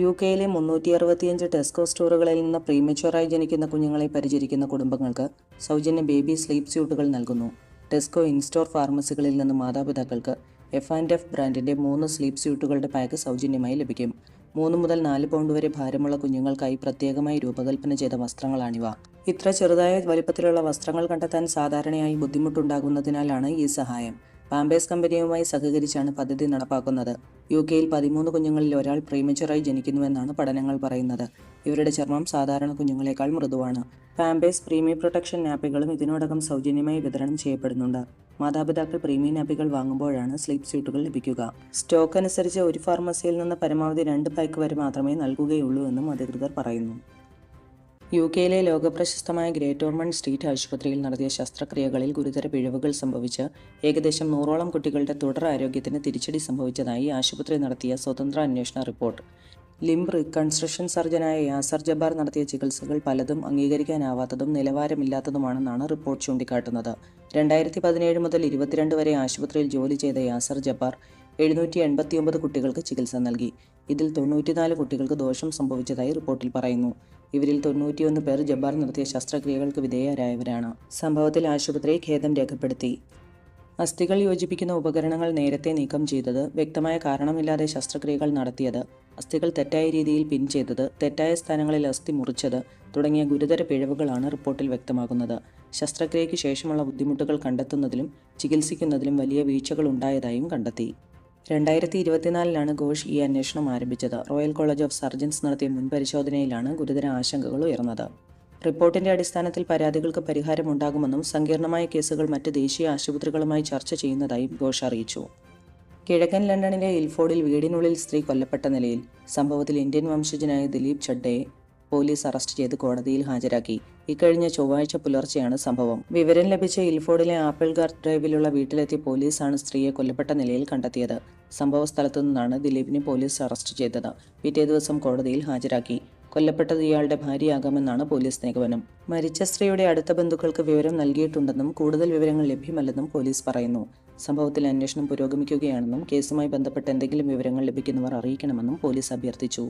U കെയിലെ മുന്നൂറ്റി അറുപത്തിയഞ്ച് ടെസ്കോ സ്റ്റോറുകളിൽ നിന്ന് പ്രീമച്വറായി ജനിക്കുന്ന കുഞ്ഞുങ്ങളെ പരിചരിക്കുന്ന കുടുംബങ്ങൾക്ക് സൗജന്യ ബേബി സ്ലീപ്പ് സ്യൂട്ടുകൾ നൽകുന്നു. ടെസ്കോ ഇൻസ്റ്റോർ ഫാർമസികളിൽ നിന്ന് മാതാപിതാക്കൾക്ക് എഫ് ആൻഡ് എഫ് ബ്രാൻഡിന്റെ മൂന്ന് സ്ലീപ്പ് സ്യൂട്ടുകളുടെ പാക്ക് സൗജന്യമായി ലഭിക്കും. മൂന്ന് മുതൽ നാല് പൗണ്ട് വരെ ഭാരമുള്ള കുഞ്ഞുങ്ങൾക്കായി പ്രത്യേകമായി രൂപകൽപ്പന ചെയ്ത വസ്ത്രങ്ങളാണിവ. ഇത്ര ചെറുതായ വലിപ്പത്തിലുള്ള വസ്ത്രങ്ങൾ കണ്ടെത്താൻ സാധാരണയായി ബുദ്ധിമുട്ടുണ്ടാകുന്നതിനാലാണ് ഈ സഹായം. പാമ്പേഴ്സ് കമ്പനിയുമായി സഹകരിച്ചാണ് പദ്ധതി നടപ്പാക്കുന്നത്. യു കെയിൽ പതിമൂന്ന് കുഞ്ഞുങ്ങളിൽ ഒരാൾ പ്രീമച്ചുറായി ജനിക്കുന്നുവെന്നാണ് പഠനങ്ങൾ പറയുന്നത്. ഇവരുടെ ചർമ്മം സാധാരണ കുഞ്ഞുങ്ങളെക്കാൾ മൃദുവാണ്. പാമ്പേസ് പ്രീമിയ പ്രൊട്ടക്ഷൻ നാപ്പികളും ഇതിനോടകം സൗജന്യമായി വിതരണം ചെയ്യപ്പെടുന്നുണ്ട്. മാതാപിതാക്കൾ പ്രീമിയം നാപ്പികൾ വാങ്ങുമ്പോഴാണ് സ്ലീപ്പ് സ്യൂട്ടുകൾ ലഭിക്കുക. സ്റ്റോക്ക് അനുസരിച്ച് ഒരു ഫാർമസിയിൽ നിന്ന് പരമാവധി രണ്ട് പാക്ക് വരെ മാത്രമേ നൽകുകയുള്ളൂ എന്നും അധികൃതർ പറയുന്നു. യു കെയിലെ ലോകപ്രശസ്തമായ ഗ്രേറ്റ് ഓർമണ്ട് സ്ട്രീറ്റ് ആശുപത്രിയിൽ നടത്തിയ ശസ്ത്രക്രിയകളിൽ ഗുരുതര പിഴവുകൾ സംഭവിച്ച് ഏകദേശം നൂറോളം കുട്ടികളുടെ തുടർ ആരോഗ്യത്തിന് തിരിച്ചടി സംഭവിച്ചതായി ആശുപത്രി നടത്തിയ സ്വതന്ത്ര അന്വേഷണ റിപ്പോർട്ട്. ലിംബ് റീകൺസ്ട്രക്ഷൻ സർജനായ യാസർ ജബാർ നടത്തിയ ചികിത്സകൾ പലതും അംഗീകരിക്കാനാവാത്തതും നിലവാരമില്ലാത്തതുമാണെന്നാണ് റിപ്പോർട്ട് ചൂണ്ടിക്കാട്ടുന്നത്. രണ്ടായിരത്തി പതിനേഴ് മുതൽ ഇരുപത്തിരണ്ട് വരെ ആശുപത്രിയിൽ ജോലി ചെയ്ത യാസർ ജബ്ബാർ എഴുന്നൂറ്റി എൺപത്തി ഒമ്പത് കുട്ടികൾക്ക് ചികിത്സ നൽകി. ഇതിൽ തൊണ്ണൂറ്റിനാല് കുട്ടികൾക്ക് ദോഷം സംഭവിച്ചതായി റിപ്പോർട്ടിൽ പറയുന്നു. ഇവരിൽ തൊണ്ണൂറ്റിയൊന്ന് പേർ ജബ്ബാർ നടത്തിയ ശസ്ത്രക്രിയകൾക്ക് വിധേയരായവരാണ്. സംഭവത്തിൽ ആശുപത്രി ഖേദം രേഖപ്പെടുത്തി. അസ്ഥികൾ യോജിപ്പിക്കുന്ന ഉപകരണങ്ങൾ നേരത്തെ നീക്കം ചെയ്തത് വ്യക്തമായ കാരണമില്ലാതെ ശസ്ത്രക്രിയകൾ നടത്തിയത് അസ്ഥികൾ തെറ്റായ രീതിയിൽ പിൻ ചെയ്തത് തെറ്റായ സ്ഥാനങ്ങളിൽ അസ്ഥി മുറിച്ചത് തുടങ്ങിയ ഗുരുതര പിഴവുകളാണ് റിപ്പോർട്ടിൽ വ്യക്തമാകുന്നത് ശസ്ത്രക്രിയയ്ക്ക് ശേഷമുള്ള ബുദ്ധിമുട്ടുകൾ കണ്ടെത്തുന്നതിലും ചികിത്സിക്കുന്നതിലും വലിയ വീഴ്ചകൾ ഉണ്ടായതായും കണ്ടെത്തി. രണ്ടായിരത്തി ഇരുപത്തിനാലിലാണ് ഘോഷ് ഈ അന്വേഷണം ആരംഭിച്ചത്. റോയൽ കോളേജ് ഓഫ് സർജൻസ് നടത്തിയ മുൻ പരിശോധനയിലാണ് ഗുരുതര ആശങ്കകൾ ഉയർന്നത്. റിപ്പോർട്ടിന്റെ അടിസ്ഥാനത്തിൽ പരാതികൾക്ക് പരിഹാരമുണ്ടാകുമെന്നും സങ്കീർണമായ കേസുകൾ മറ്റ് ദേശീയ ആശുപത്രികളുമായി ചർച്ച ചെയ്യുന്നതായും ഘോഷ് അറിയിച്ചു. കിഴക്കൻ ലണ്ടനിലെ ഇൽഫോർഡിൽ വീടിനുള്ളിൽ സ്ത്രീ കൊല്ലപ്പെട്ട നിലയിൽ സംഭവത്തിൽ ഇന്ത്യൻ വംശജനായ ദിലീപ് ചഡ്ഡയെ പോലീസ് അറസ്റ്റ് ചെയ്ത് കോടതിയിൽ ഹാജരാക്കി. ഇക്കഴിഞ്ഞ ചൊവ്വാഴ്ച പുലർച്ചെയാണ് സംഭവം. വിവരം ലഭിച്ച ഇൽഫോർഡിലെ ആപ്പിൾ ഗാർഡ് ഡ്രൈവിലുള്ള വീട്ടിലെത്തിയ പോലീസാണ് സ്ത്രീയെ കൊല്ലപ്പെട്ട നിലയിൽ കണ്ടെത്തിയത്. സംഭവ സ്ഥലത്തു നിന്നാണ് ദിലീപിനെ പോലീസ് അറസ്റ്റ് ചെയ്തത്. പിറ്റേ ദിവസം കോടതിയിൽ ഹാജരാക്കി. കൊല്ലപ്പെട്ടത് ഇയാളുടെ ഭാര്യയാകാമെന്നാണ് പോലീസ് നിഗമനം. മരിച്ച സ്ത്രീയുടെ അടുത്ത ബന്ധുക്കൾക്ക് വിവരം നൽകിയിട്ടുണ്ടെന്നും കൂടുതൽ വിവരങ്ങൾ ലഭ്യമല്ലെന്നും പോലീസ് പറയുന്നു. സംഭവത്തിൽ അന്വേഷണം പുരോഗമിക്കുകയാണെന്നും കേസുമായി ബന്ധപ്പെട്ട് എന്തെങ്കിലും വിവരങ്ങൾ ലഭിക്കുന്നവർ അറിയിക്കണമെന്നും പോലീസ് അഭ്യർത്ഥിച്ചു.